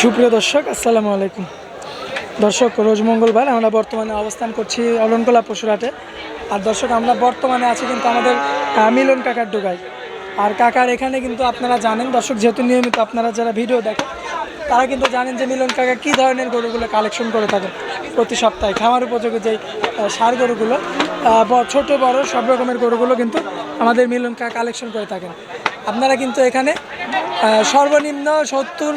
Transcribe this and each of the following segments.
সুপ্রিয় দর্শক আসসালামু আলাইকুম। দর্শক রোজ মঙ্গলবার আমরা বর্তমানে অবস্থান করছি অলনকোলা পশুরহাটে। আর দর্শক আমরা বর্তমানে আছি কিন্তু আমাদের মিলন কাকার ডোগায়। আর কাকার এখানে কিন্তু আপনারা জানেন দর্শক যেহেতু নিয়মিত আপনারা যারা ভিডিও দেখেন তারা কিন্তু জানেন যে মিলন কাকা কী ধরনের গরুগুলো কালেকশন করে থাকেন প্রতি সপ্তাহে। খামার উপযোগী আহ, ষাঁড় গরুগুলো ছোট বড় সব রকমের গরুগুলো কিন্তু আমাদের মিলন কাকা কালেকশন করে থাকেন। আপনারা কিন্তু এখানে সর্বনিম্ন সত্তর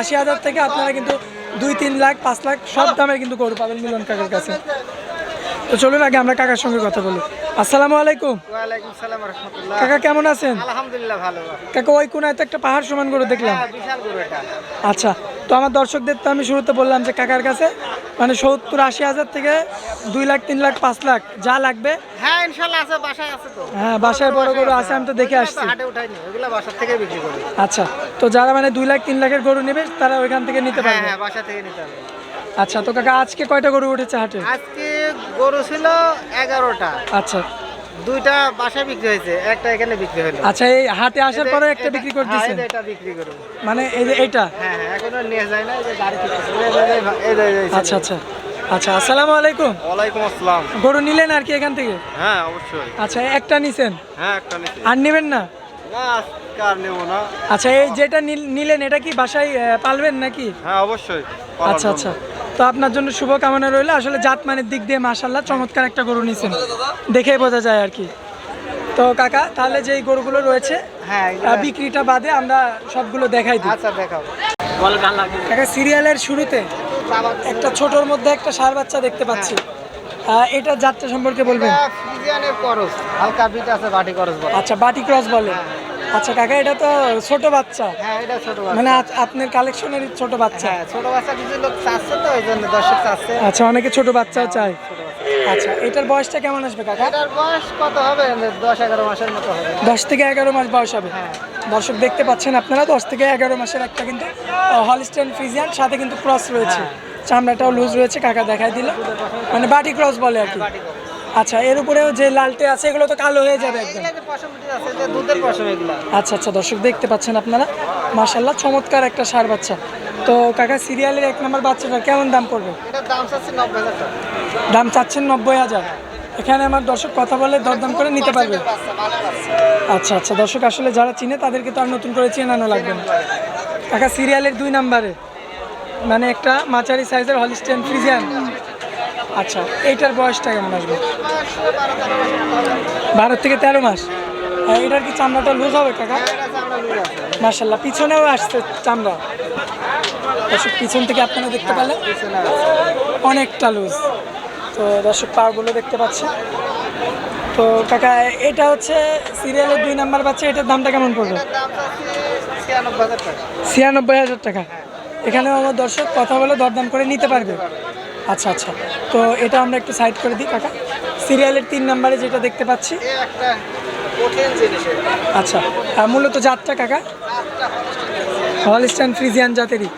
আশি হাজার থেকে আপনারা কিন্তু দুই তিন লাখ পাঁচ লাখ সব দামের কিন্তু গরু পাবেন মিলন কাকার কাছে। তো চলুন আগে আমরা কাকার সঙ্গে কথা বলি। আসসালামু আলাইকুম। কাকা কেমন আছেন? আলহামদুলিল্লাহ ভালো। কাকা ওই কোনায় তো একটা পাহাড় সমান করে দেখলাম। হ্যাঁ, গরু আচ্ছা তো আমার দর্শকদের তো আমি শুরুতে বললাম যে কাকার কাছে মানে সত্তর আশি হাজার থেকে দুই লাখ তিন লাখ পাঁচ লাখ যা লাগবে। হ্যাঁ ইনশাল্লাহ আছে বাসায় আছে তো। হ্যাঁ বাসায় বড় গরু আছে আমি তো দেখে আসছি। হাটে উঠাইনি ওগুলা বাসার থেকে বিক্রি করি। আচ্ছা তো যারা মানে দুই লাখ তিন লাখের গরু নেবে তারা ওইখান থেকে নিতে হ্যাঁ পারবে। হ্যাঁ বাসা থেকে নিতে হবে। আচ্ছা তো কাকা আজকে কয়টা গরু উঠেছে হাটে? আজকে গরু ছিল এগারোটা। আচ্ছা দুইটা বাসায় বিক্রি হয়েছে একটা এখানে বিক্রি হলো। আচ্ছা এই হাটে আসার পরে একটা বিক্রি করে হ্যাঁ, দিচ্ছেন এটা- এটা বিক্রি করব। মানে এই যে এইটা হ্যাঁ হ্যাঁ এখনও নিয়ে যায় না এই যে গাড়ি ঠিক আচ্ছা আচ্ছা। আচ্ছা আসসালামু আলাইকুম। ওয়ালাইকুম আসসালাম। গরু নিলেন আর কি এখান থেকে? হ্যাঁ অবশ্যই। আচ্ছা একটা নিছেন? হ্যাঁ একটা নিচ্ছি আর নেবেন না? না আচ্ছা এই যেটা নিলেন এটা কি বাসায় পালবেন নাকি? হ্যাঁ অবশ্যই আচ্ছা আচ্ছা। তো আপনার জন্য শুভকামনা রইল। আসলে জাতমানের দিক দিয়ে মাশাল্লাহ চমৎকার একটা গরু নিছেন। দেখেই বোঝা যায় আর কি। তো কাকা তাহলে যে গরুগুলো রয়েছে হ্যাঁ বিক্রিটা বাদে আমরা সবগুলো দেখাই দিই। আচ্ছা দেখাও কাকা সিরিয়ালের শুরুতে একটা ছোটর মধ্যে একটা সার বাচ্চা দেখতে পাচ্ছি। এটা যাত্রা সম্পর্কে বলবেন? এটা ফ্রিজিয়ানের করস হালকা বিট আছে বাটি করস বলে। আচ্ছা বাটি ক্রস বলে। আচ্ছা কাকা এটা তো ছোট বাচ্চা। হ্যাঁ এটা ছোট বাচ্চা। মানে আপনার কালেকশনের ছোট বাচ্চা। হ্যাঁ ছোট বাচ্চা কিছু লোক চাচ্ছে তো ওই জন্য দর্শক চাচ্ছে। আচ্ছা অনেকে ছোট বাচ্চাও চায়। আচ্ছা এটার বয়সটা কেমন আসবে কাকা? এটার বয়স কত হবে? দশ এগারো মাসের মতো হবে। দশ থেকে এগারো মাস বয়স হবে। হ্যাঁ। দর্শক দেখতে পাচ্ছেন আপনারা দশ থেকে এগারো মাসের একটা কিন্তু হলিস্টেন ফিজিয়ান সাথে কিন্তু ক্রস রয়েছে। চামড়াটাও লুজ রয়েছে কাকা দেখাই দিল। মানে বাটি ক্রস বলে আর কি। বাটি করস। আচ্ছা এর উপরেও যে লালটে আছে এগুলো তো কালো হয়ে যাবে একদম। এগুলা যে পশম উঠে আছে, যে দুধের পশম এগুলা। আচ্ছা আচ্ছা দর্শক দেখতে পাচ্ছেন আপনারা? মাশাল্লাহ চমৎকার একটা সার বাচ্চা। তো কাকা সিরিয়ালের এক নম্বর বাচ্চাটা কেমন দাম পড়বে? দাম চাচ্ছেন নব্বই হাজার। এখানে আমার দর্শক কথা বলে দরদাম করে নিতে পারবে। আচ্ছা আচ্ছা দর্শক আসলে যারা চিনে তাদেরকে তো আর নতুন করে চেনানো লাগবে না। কাকা সিরিয়ালের দুই নাম্বারে। মানে একটা মাচারি সাইজের হলিস্টেন ফ্রিজিয়ান। আচ্ছা এইটার বয়সটা কেমন আসবে। বারো থেকে তেরো মাস। এটার কি চামড়াটা লুজ হবে, কাকা। মার্শাল্লাহ পিছনেও আসছে চামড়া। দর্শক, পিছন থেকে আপনারা দেখতে পেলেন অনেকটা লুজ। তো দর্শক পাগুলো দেখতে পাচ্ছেন। তো কাকা, এটা হচ্ছে সিরিয়ালের দুই নাম্বার বাচ্চা, এটার দামটা কেমন পড়বে? ছিয়ানব্বই হাজার টাকা। এখানেও আমার দর্শক, কথা বলে দরদাম করে নিতে পারবে। আচ্ছা আচ্ছা। তো এটা আমরা একটু সাইড করে দিই কাকা। সিরিয়ালের তিন নাম্বারে যেটা দেখতে পাচ্ছি। আচ্ছা মূলত জাতটা কাকা। Holstein Friesian জাতেরই।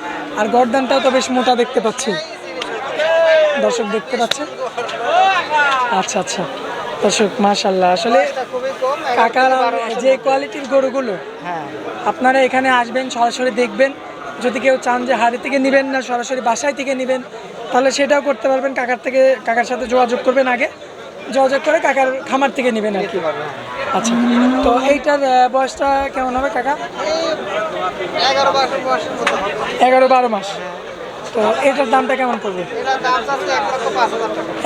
আর গর্দানটাও তো বেশ মোটা দেখতে পাচ্ছি। দর্শক দেখতে পাচ্ছেন আচ্ছা আচ্ছা। দর্শক মাশাল্লাহ আসলে কাকার যে কোয়ালিটির গরুগুলো হ্যাঁ। আপনারা এখানে আসবেন সরাসরি দেখবেন। যদি কেউ চান যে হাড়ি থেকে নেবেন না সরাসরি বাসায় থেকে নেবেন তাহলে সেটাও করতে পারবেন কাকার থেকে কাকার সাথে যোগাযোগ করবেন আগে। যোগাযোগ করে কাকার খামার থেকে নেবেন আর কি। আচ্ছা তো এইটার বয়সটা কেমন হবে কাকা? এগারো বারো মাস তো এটার দামটা কেমন পড়বে?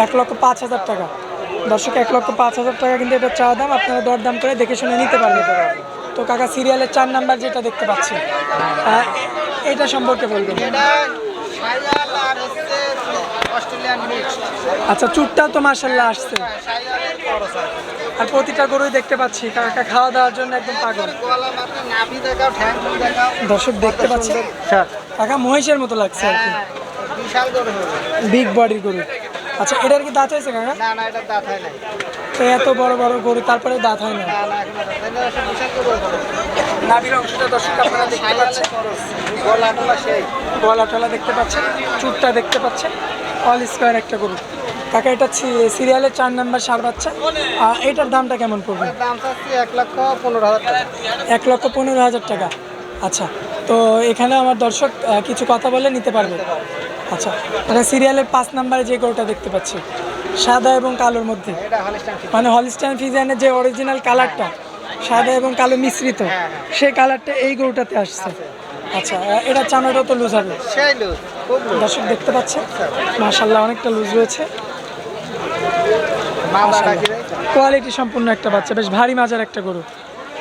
এক লক্ষ পাঁচ হাজার টাকা। দর্শক এক লক্ষ পাঁচ হাজার টাকা কিন্তু এটা চাওয়া দাম আপনারা দরদাম করে দেখে শুনে নিতে পারবেন। তো কাকা সিরিয়ালের চার নাম্বার যেটা দেখতে পাচ্ছি এটা সম্পর্কে বলবেন। আচ্ছা চুটটাও তো মার্শাল্লাহ আসছে। আর প্রতিটা গরুই দেখতে পাচ্ছি কাকা খাওয়া দাওয়ার জন্য একদম পাগল। দর্শক দেখতে পাচ্ছি কাকা মহিষের মতো লাগছে আর কি। হ্যাঁ, বিগ বডির গরু। আচ্ছা এটার কি দাঁত হয়েছে কাকা? না না এটা দাঁত হয় তো এত বড় বড় গরু তারপরে দাঁত হয় না। অংশটা দর্শক আপনারা দেখতে পাচ্ছেন। সেই। দেখতে চুটটা দেখতে পাচ্ছেন। অল স্কোয়ার একটা গরু। কাকা এটা সিরিয়ালের চার নাম্বার সার বাচ্চা। আর এটার দামটা কেমন পড়বে? এক লক্ষ পনেরো হাজার টাকা। এক লক্ষ পনেরো হাজার টাকা। আচ্ছা তো এখানে আমার দর্শক কিছু কথা বলে নিতে পারবে। আচ্ছা এটা সিরিয়ালের পাঁচ নাম্বারে যে গরুটা দেখতে পাচ্ছি সাদা এবং কালোর মধ্যে। মানে হলিস্টাইন ফিজিয়ানের যে অরিজিনাল কালারটা সাদা এবং কালো মিশ্রিত। সেই কালারটা এই গরুটাতে আসছে। আচ্ছা এটা চামড়াটাও তো লুজ হবে দর্শক দেখতে পাচ্ছেন মাশাল্লাহ অনেকটা লুজ রয়েছে? কোয়ালিটি সম্পূর্ণ একটা বাচ্চা বেশ ভারী মাজার একটা গরু।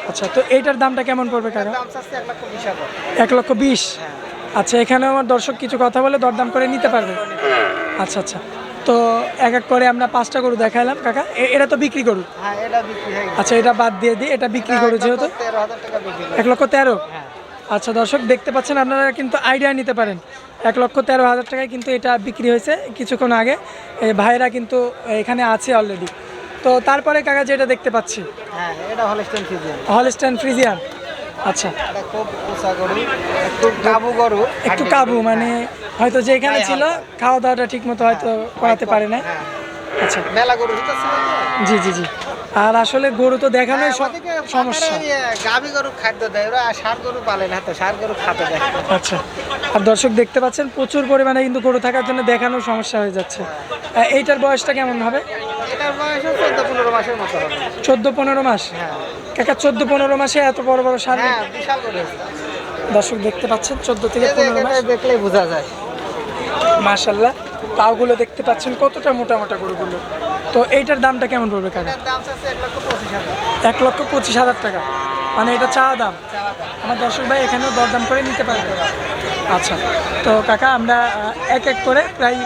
আচ্ছা তো এইটার দামটা কেমন পড়বে চাচ্ছে এক লক্ষ বিশ এক লক্ষ বিশ? আচ্ছা এখানে আমার দর্শক কিছু কথা বলে দরদাম করে নিতে পারবে? আচ্ছা আচ্ছা। তো এক এক করে আমরা পাঁচটা গরু দেখাইলাম কাকা। এটা তো বিক্রি গরু? হ্যাঁ হয়ে আচ্ছা এটা বাদ দিয়ে দিই এটা বিক্রি গরু যেহেতু। করে। এক লক্ষ তেরো? আচ্ছা দর্শক দেখতে পাচ্ছেন আপনারা কিন্তু আইডিয়া নিতে পারেন। এক লক্ষ তেরো হাজার টাকায় কিন্তু এটা বিক্রি হয়েছে কিছুক্ষণ আগে। এই ভাইরা কিন্তু এখানে আছে অলরেডি তো তারপরে কাকা যেটা দেখতে পাচ্ছি। হ্যাঁ এটা হলিস্টান ফিজিয়ান হলস্টাইন ফ্রিজিয়ান আচ্ছা। খুব উঁচা গরু একটু কাবু গরু একটু কাবু মানে হয়তো যেখানে ছিল খাওয়া দাওয়াটা ঠিক মতো হয়তো করাতে পারে না হ্যাঁ। আচ্ছা। মেলা গরু? জি জি জি। আর আসলে গরু তো দেখানোই সমস্যা। পাতারে গাভী গরু খাদ্য দেয় ওরা সার গরু পালে না তো সার গরু খাতে দেয়। আচ্ছা। আর দর্শক দেখতে পাচ্ছেন প্রচুর পরিমাণে কিন্তু গরু থাকার জন্য দেখানোর সমস্যা হয়ে যাচ্ছে। এইটার বয়সটা কেমন হবে? এটার বয়স চোদ্দ পনেরো মাসের মতো হবে। চোদ্দ পনেরো মাস? হ্যাঁ। কাকা চোদ্দ পনেরো মাসে এত বড় বড় সার হ্যাঁ দর্শক দেখতে পাচ্ছেন চোদ্দ থেকে পনেরো মাস? দেখলেই বোঝা যায়। মাশাল্লাহ পাগুলো দেখতে পাচ্ছেন কতটা মোটা মোটা গরুগুলো। তো এইটার দামটা কেমন পড়বে কাকা? এক লক্ষ পঁচিশ হাজার। টাকা। মানে এটা চাওয়া দাম। আমার দর্শক ভাই এখানেও দরদাম করে নিতে পারবে। আচ্ছা তো কাকা আমরা এক এক করে প্রায়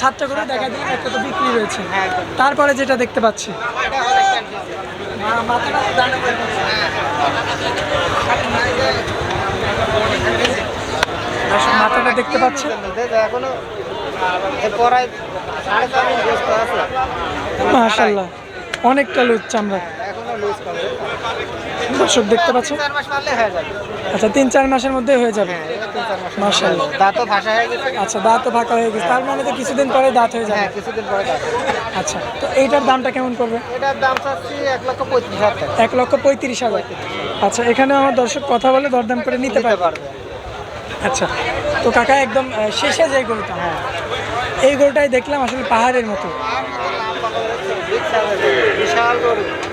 সাতটা করে দেখা দিলাম একটা তো বিক্রি রয়েছে। হ্যাঁ তারপরে যেটা দেখতে পাচ্ছি। মাথাটা দেখতে পাচ্ছেন? এখনও পরায় সাড়ে চার দিন ব্যস্ত আছে মাশাল্লাহ অনেকটা লুচ চামড়া দর্শক দেখতে পাচ্ছেন? হয়ে আচ্ছা তিন চার মাসের মধ্যে হয়ে যাবে। হ্যাঁ দাঁতও ভাষা হয়ে গেছে। আচ্ছা তো ফাঁকা হয়ে গেছে। তার মানে তো কিছুদিন পরে দাঁত হয়ে যাবে। হ্যাঁ কিছুদিন পরে দাঁত আচ্ছা তো এইটার দামটা কেমন করবে এটার দাম চাচ্ছি এক লক্ষ পঁয়ত্রিশ হাজার টাকা। এক লক্ষ পঁয়ত্রিশ হাজার। আচ্ছা এখানে আমার দর্শক কথা বলে দরদাম করে নিতে পারবে। আচ্ছা তো কাকা একদম শেষে যে গরুটা। হ্যাঁ। এই গরুটাই দেখলাম আসলে পাহাড়ের মতো।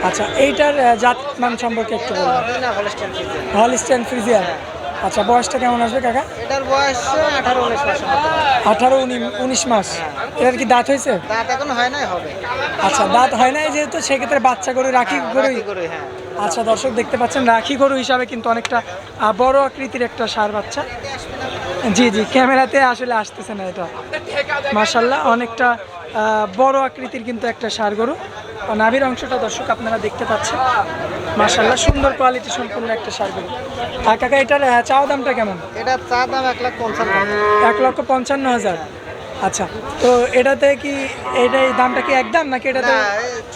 আচ্ছা এইটার জাত মান সম্পর্কে একটু বলুন। Original Holstein Friesian. আচ্ছা বয়সটা কেমন আসবে কাকা? এটার বয়স আঠারো উনিশ মতো আঠারো উনিশ মাস। এটার কি দাঁত হয়েছে? দাঁত এখন হয় নাই হবে। আচ্ছা দাঁত হয় নাই যেহেতু সেক্ষেত্রে বাচ্চা গরু রাখি গরুই। গরু হ্যাঁ। আচ্ছা দর্শক দেখতে পাচ্ছেন রাখি গরু হিসাবে কিন্তু অনেকটা বড় আকৃতির একটা সার বাচ্চা। জি জি ক্যামেরাতে আসলে আসতেছে না এটা। মার্শাল্লাহ অনেকটা বড় আকৃতির কিন্তু একটা সার গরু। নাভির অংশটা দর্শক আপনারা দেখতে পাচ্ছেন। মার্শাল্লাহ সুন্দর কোয়ালিটি সম্পূর্ণ একটা সার গরু আর কাকা এটার চাওয়া দামটা কেমন? এটা চা দাম এক লাখ পঞ্চান্ন এক লক্ষ পঞ্চান্ন হাজার। আচ্ছা তো এটাতে কি এটাই দামটা কি একদম নাকি এটাতে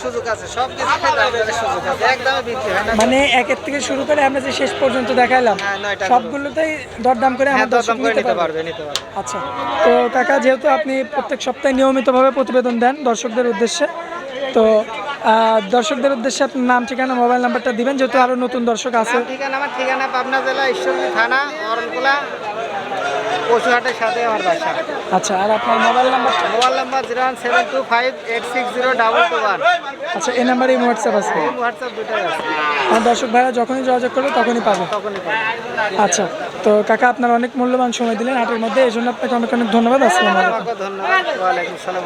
সুযোগ আছে সব কিছুতে দাম দরের সুযোগ আছে। একদমই বিক্রি হয় না। মানে একের থেকে শুরু করে আমরা যে শেষ পর্যন্ত দেখাইলাম হ্যাঁ। সবগুলোতেই দরদাম করে হ্যাঁ দরদাম করে নিতে পারবে। পারবে নিতে পারবে। আচ্ছা তো কাকা যেহেতু আপনি প্রত্যেক সপ্তাহে নিয়মিতভাবে প্রতিবেদন দেন দর্শকদের উদ্দেশ্যে তো দর্শকদের উদ্দেশ্যে আপনার নাম ঠিকানা মোবাইল নাম্বারটা দিবেন যেহেতু আরও নতুন দর্শক আছে। ঠিকানা আমার ঠিকানা পাবনা জেলা ঈশ্বরদী থানা অরণকুলা পশুহাটের সাথে আমার বাসা। আচ্ছা আর আপনার মোবাইল নাম্বারটা mobile number zero one seven two five eight six zero double two one. আচ্ছা এই নাম্বারে হোয়াটসঅ্যাপ আছে? হোয়াটসঅ্যাপ দুটাই আছে। আমার দর্শক ভাইরা যখনই যোগাযোগ করবে তখনই পাবে। তখনই পাবে। আচ্ছা তো কাকা আপনার অনেক মূল্যবান সময় দিলেন হাটের মধ্যে এই জন্য আপনাকে অনেক অনেক ধন্যবাদ। আসসালামু আলাইকুম। ধন্যবাদ। ওয়ালাইকুম সালাম